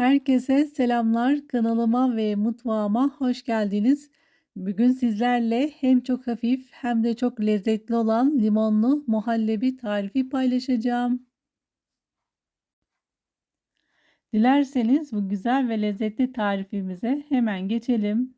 Herkese selamlar. Kanalıma ve mutfağıma hoş geldiniz. Bugün sizlerle hem çok hafif hem de çok lezzetli olan limonlu muhallebi tarifi paylaşacağım. Dilerseniz bu güzel ve lezzetli tarifimize hemen geçelim.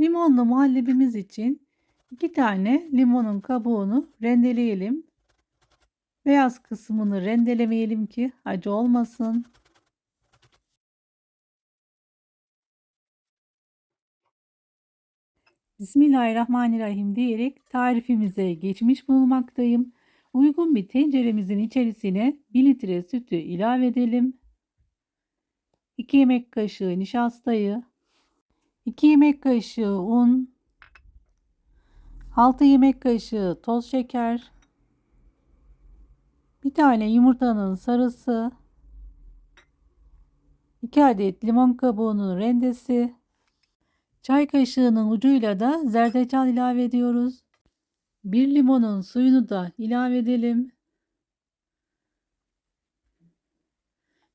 Limonlu muhallebimiz için 2 tane limonun kabuğunu rendeleyelim. Beyaz kısmını rendelemeyelim ki acı olmasın. Bismillahirrahmanirrahim diyerek tarifimize geçmiş bulunmaktayım. Uygun bir tenceremizin içerisine 1 litre sütü ilave edelim. 2 yemek kaşığı nişastayı, 2 yemek kaşığı un, 6 yemek kaşığı toz şeker, bir tane yumurtanın sarısı, 2 adet limon kabuğunun rendesi, çay kaşığının ucuyla da zerdeçal ilave ediyoruz. Bir limonun suyunu da ilave edelim.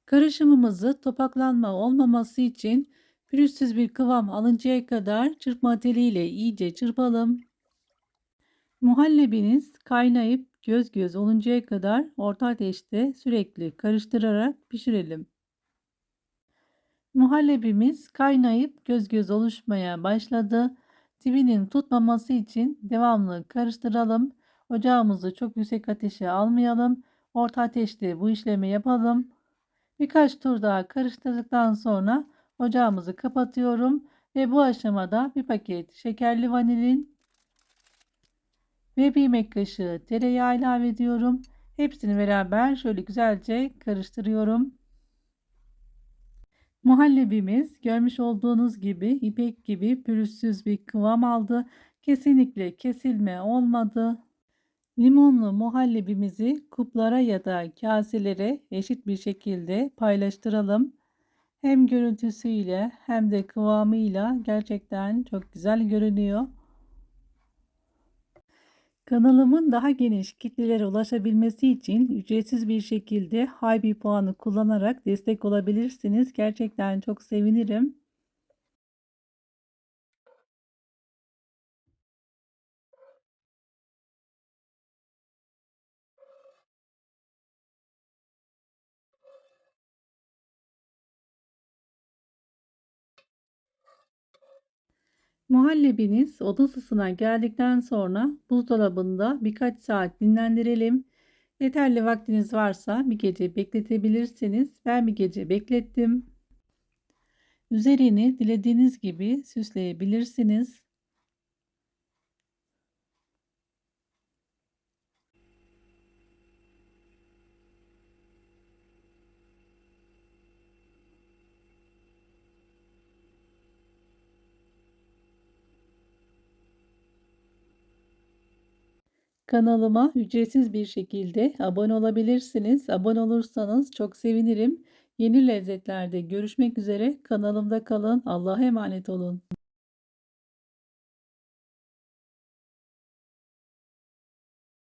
Karışımımızı topaklanma olmaması için pürüzsüz bir kıvam alıncaya kadar çırpma teliyle iyice çırpalım. Muhallebiniz kaynayıp göz göz oluncaya kadar orta ateşte sürekli karıştırarak pişirelim. Muhallebimiz kaynayıp göz göz oluşmaya başladı. Dibinin tutmaması için devamlı karıştıralım. Ocağımızı çok yüksek ateşe almayalım. Orta ateşte bu işlemi yapalım. Birkaç tur daha karıştırdıktan sonra ocağımızı kapatıyorum ve bu aşamada bir paket şekerli vanilin ve bir yemek kaşığı tereyağı ilave ediyorum. Hepsini beraber şöyle güzelce karıştırıyorum. Muhallebimiz görmüş olduğunuz gibi ipek gibi pürüzsüz bir kıvam aldı. Kesinlikle kesilme olmadı. Limonlu muhallebimizi kuplara ya da kaselere eşit bir şekilde paylaştıralım. Hem görüntüsüyle hem de kıvamıyla gerçekten çok güzel görünüyor. Kanalımın daha geniş kitlelere ulaşabilmesi için ücretsiz bir şekilde Haybi puanı kullanarak destek olabilirsiniz. Gerçekten çok sevinirim. Muhallebiniz oda ısısına geldikten sonra buzdolabında birkaç saat dinlendirelim. Yeterli vaktiniz varsa bir gece bekletebilirsiniz. Ben bir gece beklettim. Üzerini dilediğiniz gibi süsleyebilirsiniz. Kanalıma ücretsiz bir şekilde abone olabilirsiniz. Abone olursanız çok sevinirim. Yeni lezzetlerde görüşmek üzere. Kanalımda kalın. Allah'a emanet olun.